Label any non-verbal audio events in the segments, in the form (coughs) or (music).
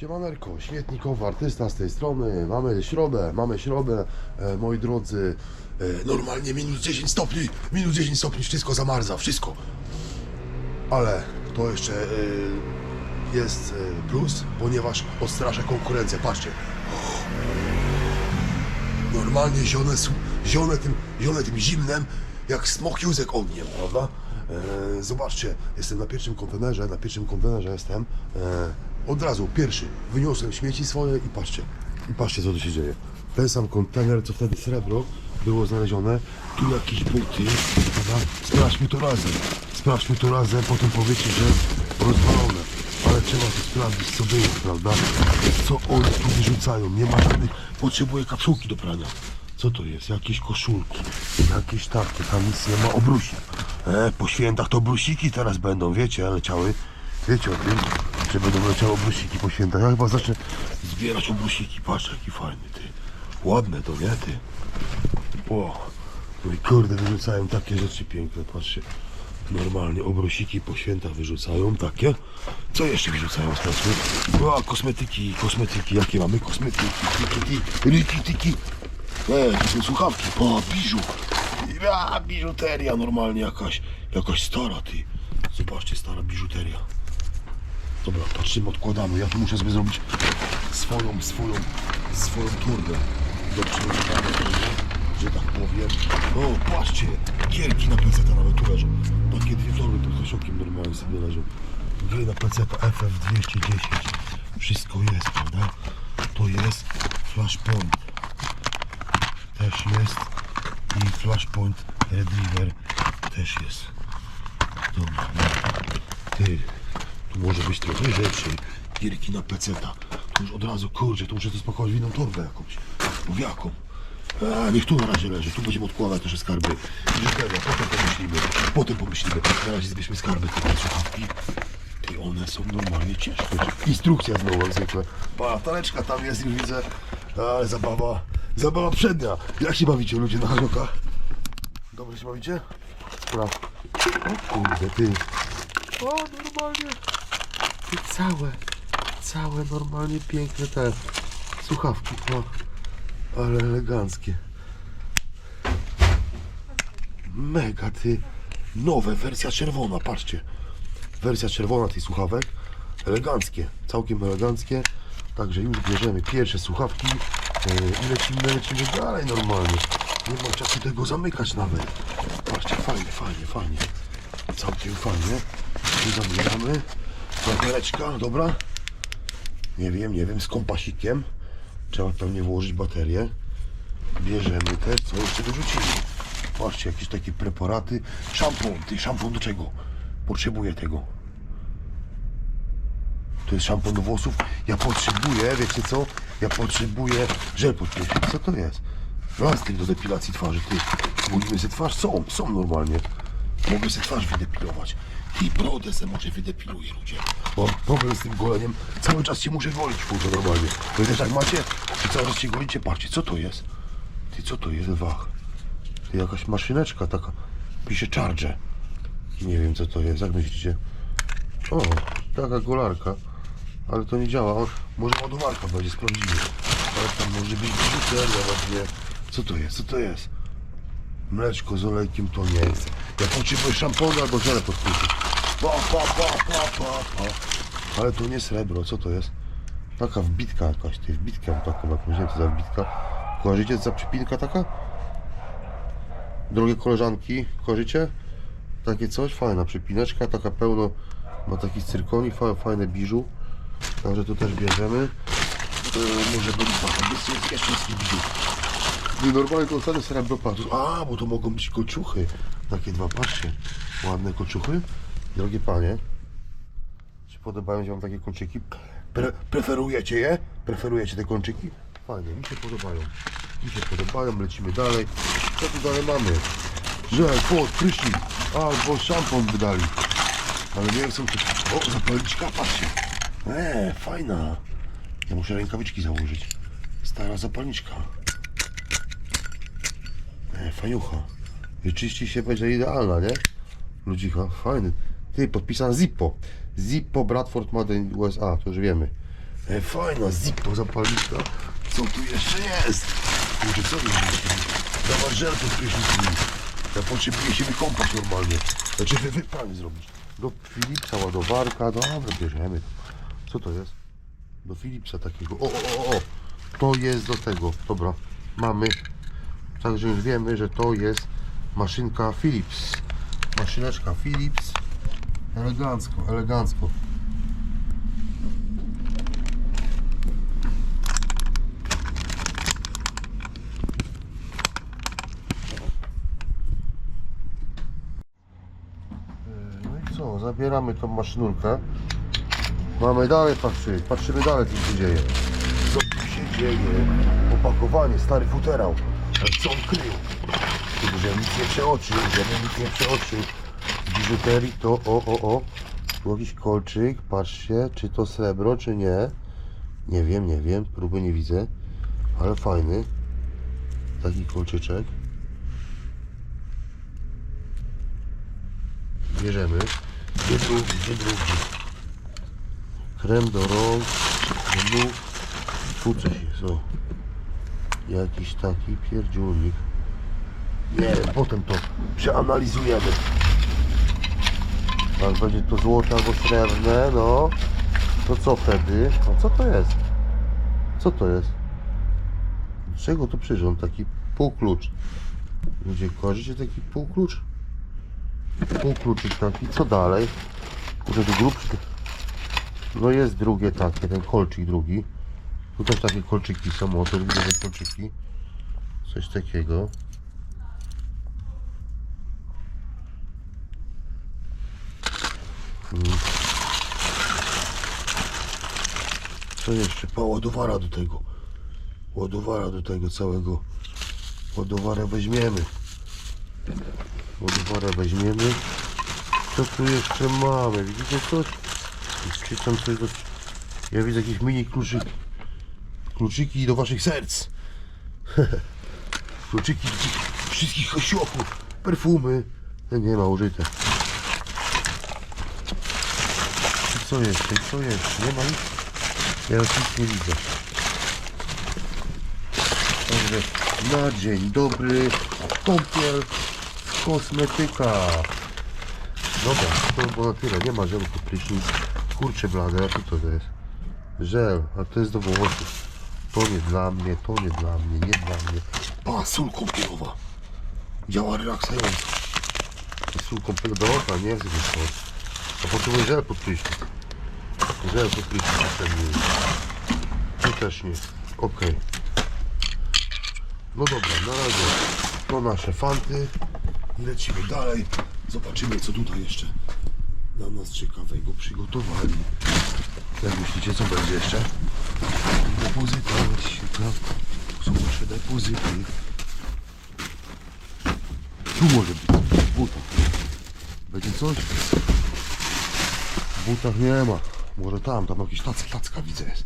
Siemaneczko, śmietnikowy artysta z tej strony. Mamy środę, mamy środę, e, moi drodzy. E, normalnie minus 10 stopni, minus 10 stopni, wszystko zamarza, wszystko. Ale to jeszcze e, jest e, plus, ponieważ odstrasza konkurencję. Patrzcie. Normalnie zione, zione, tym, zione tym zimnem, jak smok józek ogniem, prawda? E, zobaczcie, jestem na pierwszym kontenerze, na pierwszym kontenerze jestem. E, od razu, pierwszy, wyniosłem śmieci swoje i patrzcie, i patrzcie co tu się dzieje. Ten sam kontener, co wtedy srebro było znalezione, tu jakieś buty, prawda? Sprawdźmy to razem, sprawdźmy to razem, potem powiecie, że rozwalone. Ale trzeba to sprawdzić, co było, prawda? Co oni tu wyrzucają, nie ma żadnych, potrzebuję kapsułki do prania. Co to jest? Jakieś koszulki, jakieś takie, tam nic nie ma, obrusik. E, po świętach to brusiki teraz będą, wiecie, leciały. Wiecie o tym, że będą leciały obrusiki po świętach. Ja chyba zacznę zbierać obrusiki. Patrz, jaki fajny, ty. Ładne to, nie, ty? O, no i kurde, wyrzucają takie rzeczy piękne, patrzcie. Normalnie obrosiki po świętach wyrzucają, takie. Co jeszcze wyrzucają, sprawdźmy. O, kosmetyki, kosmetyki, jakie mamy kosmetyki, tiki, tiki, tiki. E, to są słuchawki, o, biżu. A, biżuteria normalnie jakaś, jakaś stara, ty. Zobaczcie, stara biżuteria. Dobra, patrzymy, odkładamy. Ja tu muszę sobie zrobić swoją, swoją, swoją torbę do przechodzenia, że tak powiem. O, patrzcie, gierki na pleceta nawet tu leżą. Takie dwie torby pod koszokiem normalnie sobie leżą. Gry na pleceta FF210. Wszystko jest, prawda? To jest Flashpoint. Też jest. I Flashpoint Retriever też jest. Dobra, no. Ty, tu może być trochę rzeczy. Gierki na peceta. Tu już od razu, kurczę, tu muszę to spakować w inną torbę jakąś. No w jaką? A, niech tu na razie leży. Tu będziemy odkładać nasze skarby. Biżuteria, potem pomyślimy. Potem pomyślimy. Na razie zbierzmy skarby, te słuchawki. Ty, one są normalnie ciężkie. Instrukcja znowu, jak zwykle. Pa, taleczka tam jest, już widzę. Ale zabawa, zabawa przednia. Jak się bawicie ludzie na harzokach? Dobrze się bawicie? Dobra. O kurde, ty. O, normalnie. Ty całe, całe normalnie piękne te słuchawki. O, ale eleganckie. Mega, ty. Nowe, wersja czerwona, patrzcie. Wersja czerwona tych słuchawek. Eleganckie, całkiem eleganckie. Także już bierzemy pierwsze słuchawki e, i lecimy, lecimy dalej normalnie. Nie ma czasu tego zamykać nawet. Patrzcie, fajnie, fajnie, fajnie. Całkiem fajnie. Tu zabieramy. Batereczka, dobra. Nie wiem, nie wiem, z kompasikiem. Trzeba pewnie włożyć baterię. Bierzemy też, co jeszcze wyrzucimy. Patrzcie, jakieś takie preparaty. Szampon, ty szampon do czego? Potrzebuję tego. To jest szampon do włosów. Ja potrzebuję, wiecie co? Ja potrzebuję żel pod prysznic. Co to jest? Plastik do depilacji twarzy, ty. Mówimy sobie twarz? Są, są normalnie. Mogę sobie twarz wydepilować. I brodę se może wydepiluję, ludzie. Bo problem z tym goleniem, cały czas się muszę golić, kurczę, normalnie. Wy też tak macie? Czy cały czas się golicie? Patrzcie, co to jest? Ty, co to jest? Wach. Ty, jakaś maszyneczka taka. Pisze charge. Nie wiem, co to jest. Jak myślicie? O, taka golarka. Ale to nie działa. Może ładowarka będzie, sprawdzimy. Ale tam może być biżuteria właśnie. Co to jest? Co to jest? Mleczko z olejkiem to nie jest. Ja potrzebuję szampona albo żelę pod prysznic. Pa, pa, pa, pa, pa, pa. Ale to nie srebro, co to jest? Taka wbitka jakaś, ty wbitkę taką jakąś, nie wiem co za wbitka. Kojarzycie za przypinka taka? Drogie koleżanki, kojarzycie? Takie coś, fajna przypineczka, taka pełno, ma taki cyrkoni, fa- fajne biżu. Także to też bierzemy. Yy, może być taka, jest, jeszcze jest biżu. Nie, normalnie to ostatnio srebro patrz. A, bo to mogą być koczuchy. Takie dwa, patrzcie. Ładne koczuchy. Drogie panie. Czy podobają się wam takie kolczyki? Pre preferujecie je? Preferujecie te kolczyki? Fajnie, mi się podobają. Mi się podobają, lecimy dalej. Co tu dalej mamy? Żel, pot, prysznic. Albo szampon wydali. Ale nie wiem, są tu... O, zapalniczka, patrzcie. Eee, fajna. Ja muszę rękawiczki założyć. Stara zapalniczka. E, fajucha. Wyczyści się będzie idealna, nie? Ludzicha, fajny. Ty, podpisana Zippo. Zippo Bradford Made in USA, to już wiemy. E, fajna, zippo zapalnika. Co tu jeszcze jest? Kurczę, co tu jest? Dawać żel pod prysznicem. Ja potrzebuję się wykąpać normalnie. Znaczy wy, zrobić. Do Philipsa ładowarka, dobra, bierzemy. Co to jest? Do Philipsa takiego. O, o, o, o. To jest do tego. Dobra, mamy. Także już wiemy, że to jest maszynka Philips. Maszyneczka Philips. Elegancko, elegancko. No i co, zabieramy tą maszynurkę. Mamy dalej patrzeć, patrzymy dalej co się dzieje. Co tu się dzieje? Opakowanie, stary futerał. Co on krył? Żebym nic nie przeoczył, żebym nic nie przeoczył. Biżuterii to o, o, o. Jakiś kolczyk, patrzcie, czy to srebro, czy nie. Nie wiem, nie wiem, próby nie widzę. Ale fajny. Taki kolczyczek. Bierzemy. Gdzie drugi, gdzie drugi? Krem do rąk, do nóg. Tu coś jest, o. Jakiś taki pierdziulnik. Nie potem to przeanalizujemy. Jak będzie to złote albo srebrne, no. To co wtedy? A co to jest? Co to jest? Czego to przyrząd? Taki półklucz. Ludzie, kojarzycie taki półklucz? Półkluczyk taki, co dalej? Kurde, tu grubszy. No jest drugie takie, ten kolczyk drugi. Tu też takie kolczyki są, o to widzę kolczyki. Coś takiego. Co jeszcze? Pa, ładowara do tego. Ładowara do tego całego. Ładowarę weźmiemy. Ładowarę weźmiemy. Co tu jeszcze mamy? Widzicie coś? Czy tam coś do... Ja widzę jakieś mini kluczyki. Kluczyki do waszych serc. (laughs) kluczyki wszystkich osiołków. Perfumy. No nie ma użyte. Co jeszcze? Co jeszcze? Nie ma nic? Ja już nic nie widzę. Także na dzień dobry. Kąpiel kosmetyka. Dobra, to było na tyle. Nie ma pod prysznic. Kurczę blade, co to jest? Żel, a to jest do włosów. To nie dla mnie, to nie dla mnie, nie dla mnie. Pa, sól kąpielowa. Działa relaksująco. Sól kąpielowa, nie to. A potrzebuję żel pod prysznic. Prysznic potrzebny jest. To też nie. Okej. No dobra, na razie to nasze fanty lecimy dalej. Zobaczymy co tutaj jeszcze dla nas ciekawego przygotowali. Jak myślicie co będzie jeszcze? Depozyty? Są nasze depozyty. Tu może być w butach. Będzie coś? W butach nie ma. Może tam, tam jakiś tac, tacka widzę jest.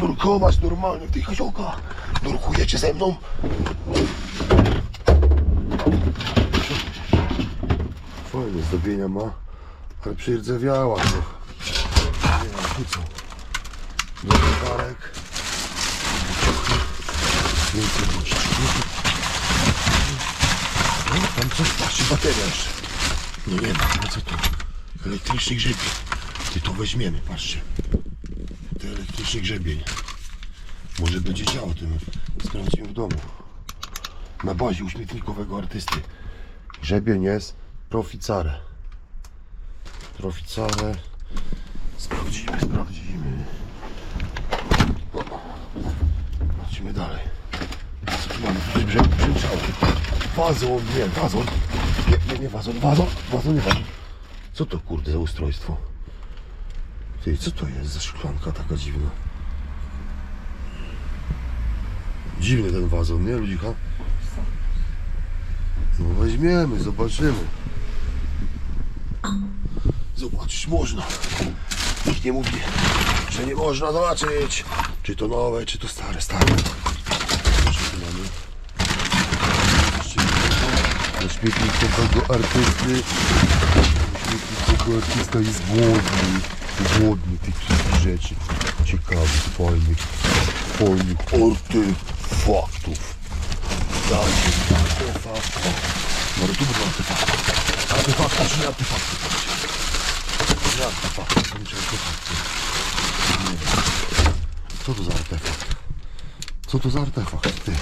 nurkować normalnie w tych jeziokach. Nurkujecie ze mną? Fajne zdobienia ma, ale przyrdzewiała no. Nie wiem, tu co? Więcej buciczki. No, tam coś, patrzcie, bateria jeszcze. No nie ma, no co to? Elektryczny grzebień. Ty to weźmiemy, patrzcie. To elektryczny grzebień. Może będzie działo tym. Sprawdzimy w domu. Na bazie uśmietnikowego artysty. Grzebień jest proficare. Proficare. Sprawdzimy, sprawdzimy. O. Lecimy dalej. Co tu mamy? Tu coś brzeg- brzęczało. Wazon, nie, wazon. Nie, nie, nie wazon, wazon, wazon, nie wazon. Co to kurde za ustrojstwo? Ty, co to jest za szklanka taka dziwna? Dziwny ten wazon, nie ludzika? No weźmiemy, zobaczymy. Zobaczyć można. Nikt nie mówi, że nie można zobaczyć, czy to nowe, czy to stare, stare. Śmietnikowego artysty. Śmietnikowego artysta jest głodny. Głodny tych wszystkich rzeczy. Ciekawych, fajnych, fajnych artefaktów. Dajcie mi artefakt. No tu będą artefakty. Artefakty czy nie artefakty? Nie artefakty, to nie artefakty. Nie wiem. Co to za artefakt? Co to za artefakt, ty?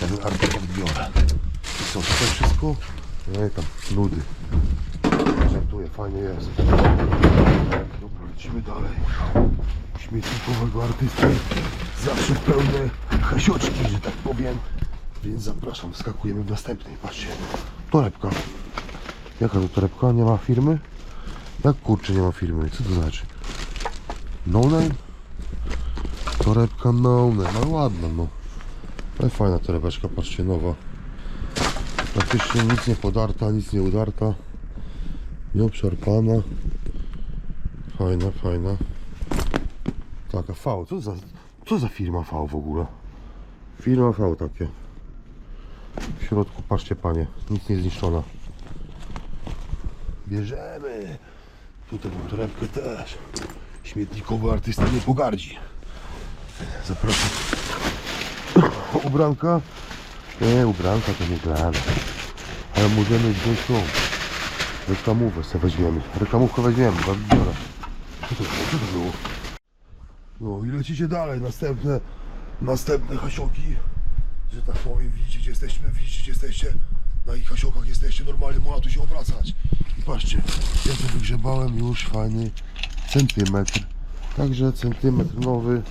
Ten artefakt biorę. Co, tutaj wszystko? Nie, tam, nudy. Żartuję, fajnie jest. Dobra, lecimy dalej. Śmietnikowego artysty zawsze pełne hasioczki, że tak powiem. Więc zapraszam, skakujemy w następnej. Patrzcie, torebka. Jaka to torebka? Nie ma firmy? Jak kurczę nie ma firmy? Co to znaczy? No name? Torebka no name, no ładna no. Ale fajna torebeczka, patrzcie, nowa. Praktycznie nic nie podarta, nic nie udarta. Nie obszarpana. Fajna, fajna. Taka V, co za, co za firma V w ogóle? Firma V takie. W środku, patrzcie panie, nic nie zniszczona. Bierzemy. Tutaj mam torebkę też. Śmietnikowy artysta nie pogardzi. Zapraszam. (coughs) Ubranka? Nie, ubranka to nie dla nas. Ale możemy wziąć tą. Reklamówkę sobie weźmiemy. Reklamówkę weźmiemy, bo biorę. Co to było? Co to było? No i lecicie dalej. Następne, następne hasioki. Że tak powiem, widzicie gdzie jesteśmy, widzicie gdzie jesteście. Na ich hasiokach jesteście, normalnie można tu się obracać. I patrzcie, ja tu wygrzebałem już fajny centymetr. Także centymetr nowy.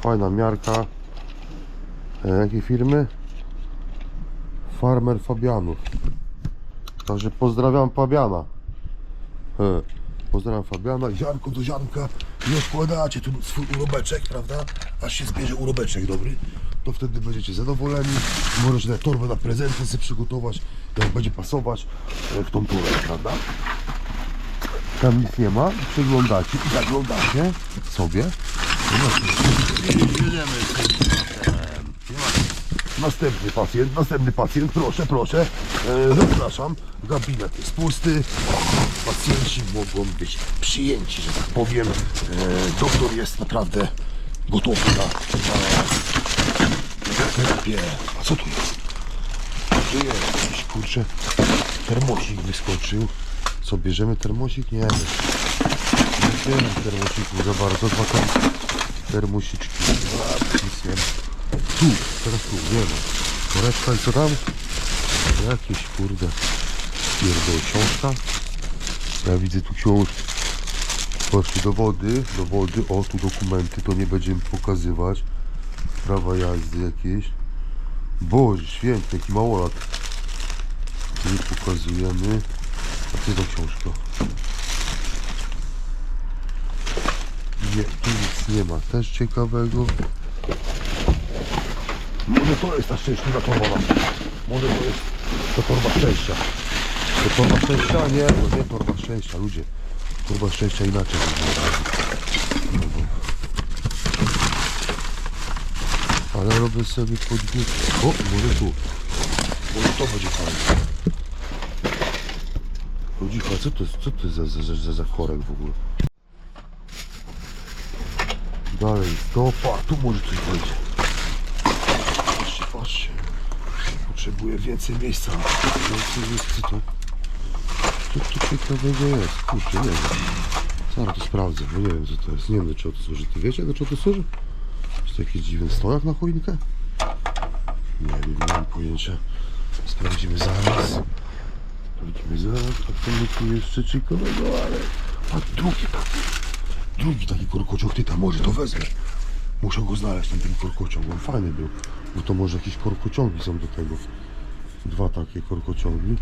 Fajna miarka. E, jakiej firmy? Farmer Fabianów. Także pozdrawiam Fabiana. E, pozdrawiam Fabiana. Ziarnko do ziarnka. Nie odkładacie tu swój urobeczek, prawda? Aż się zbierze urobeczek dobry. To wtedy będziecie zadowoleni. Możecie tę torbę na prezenty sobie przygotować, jak będzie pasować e, w tą torbę, prawda? Tam nic nie ma. Przeglądacie i zaglądacie sobie. Jedziemy tym tematem. Następny pacjent, następny pacjent, proszę, proszę. E, zapraszam. Gabinet jest pusty. Pacjenci mogą być przyjęci, że tak powiem. E, doktor jest naprawdę gotowy na, terapię. A co tu jest? Tu jest jakiś kurczę termosik wyskoczył. Co, bierzemy termosik? Nie, nie bierzemy termosiku za bardzo. Dwa termosiczki. A, nic nie ma. Tu, teraz tu, nie ma. Koreczka i co tam? Jakieś kurde pierdol książka. Ja widzę tu książki. Patrzcie, dowody, dowody, o tu dokumenty, to nie będziemy pokazywać. Prawa jazdy jakieś. Boże święty, jaki małolat. Nie pokazujemy. A co za książka? Nie, tu nic nie ma. Też ciekawego. Może to jest ta szczęśliwa torba. Może to jest to torba szczęścia. To torba szczęścia? Nie, to nie torba szczęścia, ludzie. Torba szczęścia inaczej. Ale robię sobie podwójnie. O, może tu. Może to będzie fajne. Ludzicha, co to jest, co to jest za, za, za, za korek w ogóle? Dalej, stopa, tu może coś będzie. Patrzcie. Potrzebuję więcej miejsca. Więcej miejsca, to? Co tu ciekawego jest? Kurczę, nie wiem. Zaraz to sprawdzę, bo nie wiem co to jest. Nie wiem do czego to służy. Ty wiecie do czego to służy? Czy to jakiś dziwny stojak na choinkę? Nie wiem, nie mam pojęcia. Sprawdzimy zaraz. Sprawdzimy zaraz, a co my tu jeszcze ciekawego, ale... A drugi taki, drugi taki korkociąg, ty tam może to wezmę. Muszę go znaleźć, ten, ten korkociąg, on fajny był. Bo to może jakieś korkociągi są do tego. Dwa takie korkociągi.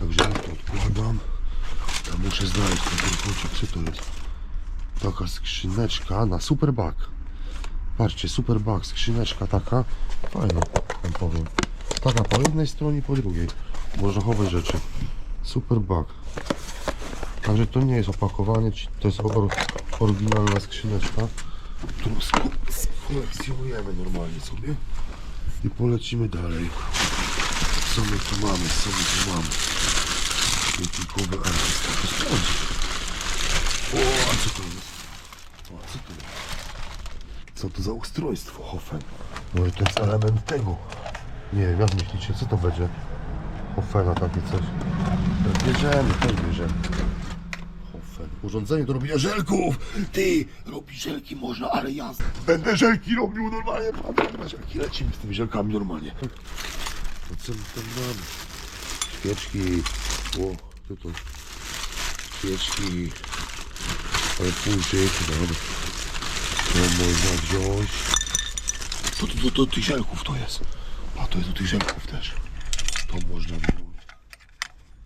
Także ja to odkładam. Ja muszę znaleźć ten korkociąg, co to jest? Taka skrzyneczka na superbag. Patrzcie, superbag, skrzyneczka taka. Fajna, wam powiem. Taka po jednej stronie po drugiej. Można chować rzeczy. Superbag. Także to nie jest opakowanie, to jest or, oryginalna skrzyneczka, którą sko- skolekcjonujemy normalnie sobie i polecimy dalej. Co my tu mamy, co my tu mamy? Śmietnikowe artysta, to. O, a co to jest? O, a co to jest? Co to za ustrojstwo, Hofen? Może to jest element tego. Nie wiem, jak myślicie, co to będzie? Hofena, takie coś. To Bierzemy, też bierzemy. Urządzenie do robienia żelków! Ty, robić żelki można, ale ja będę żelki robił normalnie. Patrz, na żelki lecimy z tymi żelkami normalnie. To co my tam mamy? Świeczki. O, co to? Świeczki. Ale półczyki, dobra. To można wziąć. To, to, to, to tych żelków to jest. A to jest do tych żelków też. To można wziąć.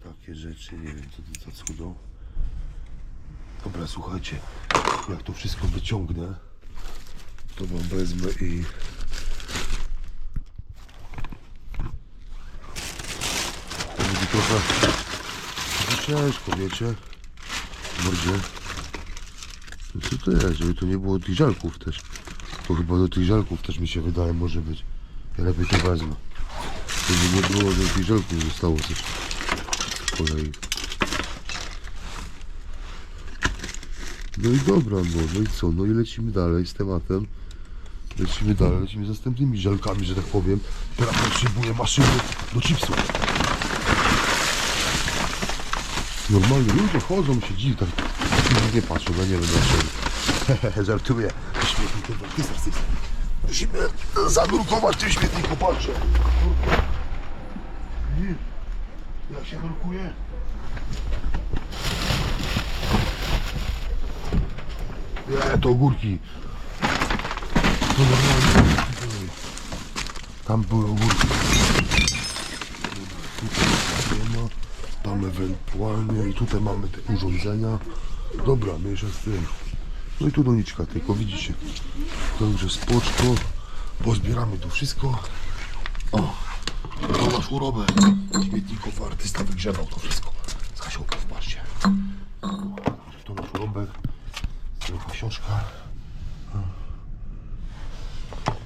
Takie rzeczy, nie wiem co to za cudo. Dobra, słuchajcie, jak to wszystko wyciągnę, to wam wezmę i... To będzie trochę... ciężko, wiecie? W Mordzie. No co to jest, żeby to nie było tych żelków też. To chyba do tych żelków też mi się wydaje może być. Ja lepiej to wezmę. Żeby nie było, że tych żelków zostało coś. Z kolei. No i dobra, no, no i co? No i lecimy dalej z tematem. Lecimy dalej, lecimy z następnymi żelkami, że tak powiem. Teraz potrzebuję maszyny do chipsów. Normalnie ludzie chodzą, się dziwią, tak tak nie patrzą, no nie wiem dlaczego. Żartuję. Śmietnik to artysta. Musimy zanurkować tym śmietniku, patrzę. Jak się nurkuje? Nie, to ogórki. To. Tam były ogórki. Tutaj. Tam ewentualnie i tutaj mamy te urządzenia. Dobra, mniejsza z tym. No i tu doniczka tylko, widzicie. To już jest spoczko. Pozbieramy to wszystko. O, to nasz urobek. Śmietników artysta wygrzebał to wszystko. Z Kasiołka, książka.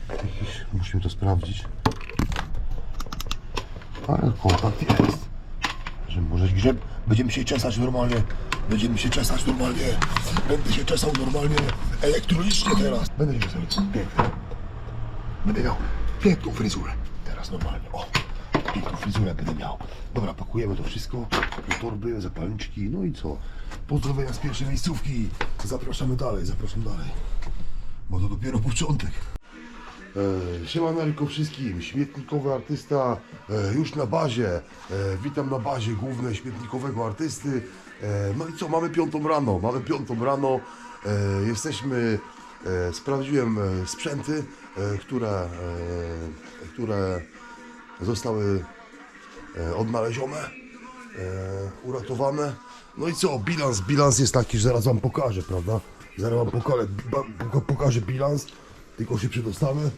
Jakiś, musimy to sprawdzić. Ale kontakt jest. Że może grzeb, będziemy się czesać normalnie. Będziemy się czesać normalnie. Będę się czesał normalnie elektronicznie teraz. Będę się czesał. Pięknie. Będę miał piękną fryzurę. Teraz normalnie. O, piękną fryzurę będę miał. Dobra, pakujemy to wszystko. Do torby, zapalniczki. No i co? Pozdrowienia z pierwszej miejscówki. Zapraszamy dalej, zapraszam dalej. Bo to dopiero początek. E, Siemanarko wszystkim, śmietnikowy artysta e, już na bazie. E, witam na bazie głównej śmietnikowego artysty. E, no i co, mamy piątą rano, mamy piątą rano. E, jesteśmy, e, sprawdziłem e, sprzęty, e, które, e, które zostały e, odnalezione, e, uratowane. No i co, bilans, bilans jest taki, że zaraz wam pokażę, prawda? Zaraz wam pokażę, pokażę bilans, tylko się przedostanę.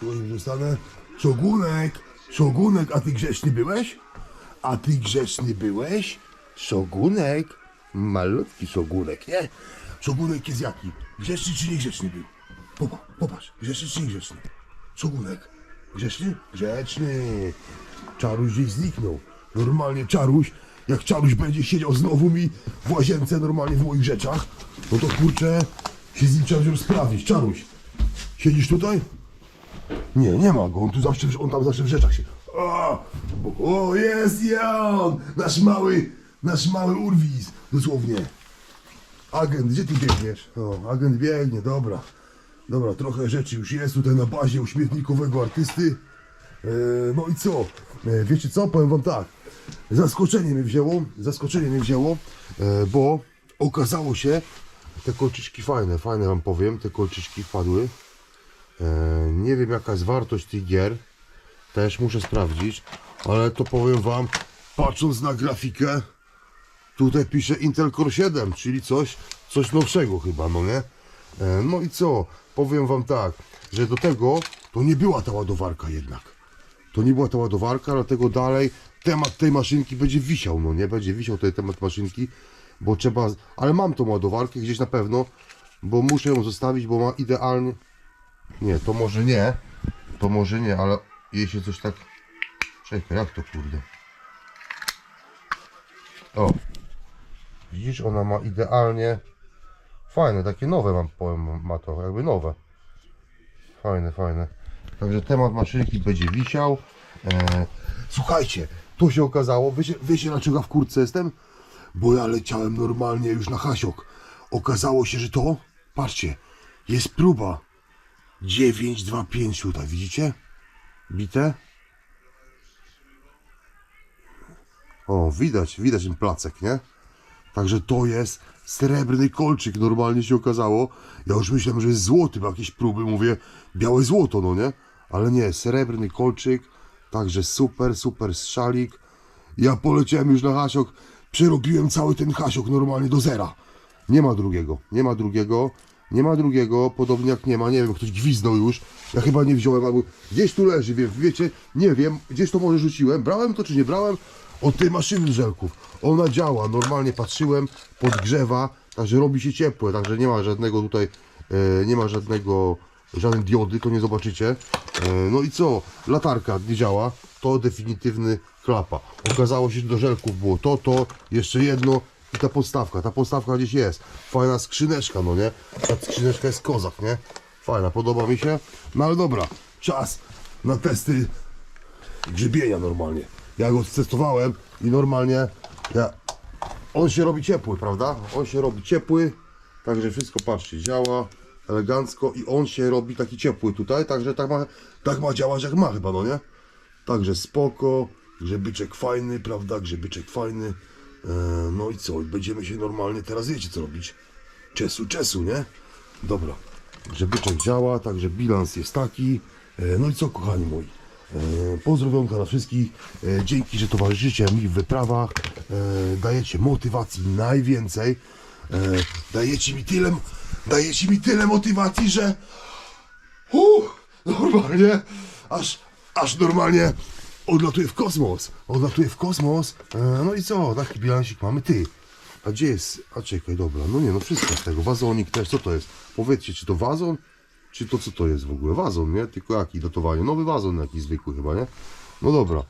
Tylko się przedostanę. Szogunek, Szogunek, a ty grzeczny byłeś? A ty grzeczny byłeś? Szogunek, malutki Szogunek, nie? Szogunek jest jaki? Grzeczny czy niegrzeczny był? Popatrz, grzeczny czy niegrzeczny? Szogunek, grzeczny? Grzeczny. Czaruś gdzieś zniknął. Normalnie Czaruś, jak Czaruś będzie siedział znowu mi w łazience normalnie w moich rzeczach, no to kurczę, się z nim trzeba wziąć sprawdzić. Czaruś, siedzisz tutaj? Nie, nie ma go, on tu zawsze, on tam zawsze w rzeczach się... O, o jest on, nasz mały, nasz mały urwis, dosłownie. Agent, gdzie ty biegniesz? O, agent biegnie, dobra. Dobra, trochę rzeczy już jest tutaj na bazie uśmietnikowego artysty. E, no i co? E, wiecie co? Powiem wam tak. Zaskoczenie mnie wzięło, zaskoczenie mnie wzięło, e, bo okazało się, te kolczyczki fajne, fajne wam powiem, te kolczyczki wpadły. Nie wiem jaka jest wartość tych gier, też muszę sprawdzić, ale to powiem wam, patrząc na grafikę, Tutaj pisze Intel Core 7, czyli coś, coś nowszego chyba, no nie? E, No i co? Powiem wam tak, że do tego to nie była ta ładowarka jednak. To nie była ta ładowarka, dlatego dalej temat tej maszynki będzie wisiał, no nie? Będzie wisiał tutaj temat maszynki, bo trzeba... Ale mam tą ładowarkę gdzieś na pewno, bo muszę ją zostawić, bo ma idealnie... Nie, to może nie, to może nie, ale jej się coś tak Czekaj, jak to kurde? O. Widzisz, ona ma idealnie fajne, takie nowe mam, powiem, ma to, jakby nowe. Fajne, fajne. Także temat maszynki będzie wisiał. E, słuchajcie, to się okazało, wiecie, wiecie dlaczego w kurtce jestem? Bo ja leciałem normalnie już na Hasiok. Okazało się, że to, patrzcie, jest próba. 925 tutaj, widzicie? Bite? O, widać, widać ten placek, nie? Także to jest srebrny kolczyk, normalnie się okazało. Ja już myślałem, że jest złoty, bo jakieś próby, mówię, białe złoto, no nie? Ale nie, srebrny kolczyk, także super, super szalik. Ja poleciałem już na hasiok, przerobiłem cały ten hasiok normalnie do zera. Nie ma drugiego, nie ma drugiego, nie ma drugiego, podobnie jak nie ma, nie wiem, ktoś gwizdał już. Ja chyba nie wziąłem, albo gdzieś tu leży, wie, wiecie, nie wiem, gdzieś to może rzuciłem, brałem to czy nie brałem, od tej maszyny żelków. Ona działa, normalnie patrzyłem, podgrzewa, także robi się ciepłe, także nie ma żadnego tutaj, e, nie ma żadnego, żadnej diody, to nie zobaczycie. E, no i co, latarka nie działa, to definitywny klapa. Okazało się, że do żelków było to, to, jeszcze jedno i ta podstawka, ta podstawka gdzieś jest. Fajna skrzyneczka, no nie? Ta skrzyneczka jest kozak, nie? Fajna, podoba mi się. No ale dobra, czas na testy grzybienia normalnie. Ja go testowałem i normalnie ja, on się robi ciepły, prawda? On się robi ciepły, także wszystko patrzcie, działa elegancko i on się robi taki ciepły tutaj, także tak ma, tak ma działać jak ma chyba, no nie? Także spoko, grzebyczek fajny, prawda? Grzebyczek fajny. E, no i co? Będziemy się normalnie teraz wiecie co robić? Czesu, czesu, nie? Dobra. Grzebyczek działa, także bilans jest taki. E, no i co, kochani moi? E, pozdrowionka dla wszystkich. E, dzięki, że towarzyszycie mi w wyprawach. E, dajecie motywacji najwięcej. Dajecie mi tyle, dajecie mi tyle motywacji, że Uuu, normalnie, aż, aż normalnie odlatuję w kosmos. Odlatuję w kosmos. No i co? Taki bilansik mamy. Ty. A gdzie jest? A czekaj, dobra. No nie, no wszystko z tego. Wazonik też. Co to jest? Powiedzcie, czy to wazon? Czy to co to jest w ogóle? Wazon, nie? Tylko jaki dotowanie? Nowy wazon jakiś zwykły chyba, nie? No dobra.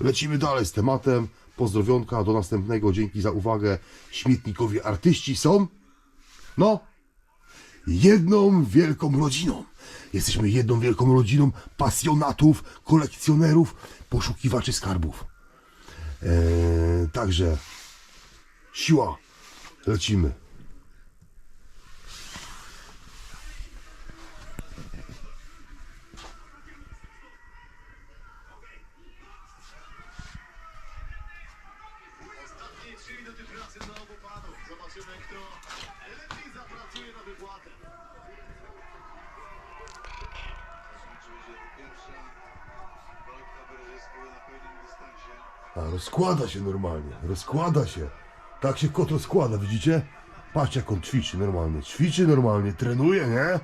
Lecimy dalej z tematem. Pozdrowionka. Do następnego. Dzięki za uwagę. Śmietnikowi artyści są. No, jedną wielką rodziną. Jesteśmy jedną wielką rodziną pasjonatów, kolekcjonerów, poszukiwaczy skarbów. Eee, także siła, lecimy. Ostatnie 3 minuty pracy dla obu panów. Zobaczymy, kto lepiej zapracuje na wypłatę. A, rozkłada się normalnie, rozkłada się. Tak się kot rozkłada, widzicie? Patrzcie jak on ćwiczy normalnie, ćwiczy normalnie, trenuje, nie?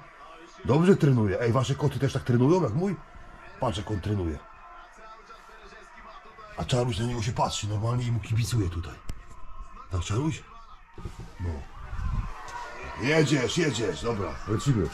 Dobrze trenuje. Ej, wasze koty też tak trenują jak mój? Patrz jak on trenuje. A Czaruś na niego się patrzy normalnie i mu kibicuje tutaj. Tak, Czaruś? No. Jedziesz, jedziesz, dobra, lecimy.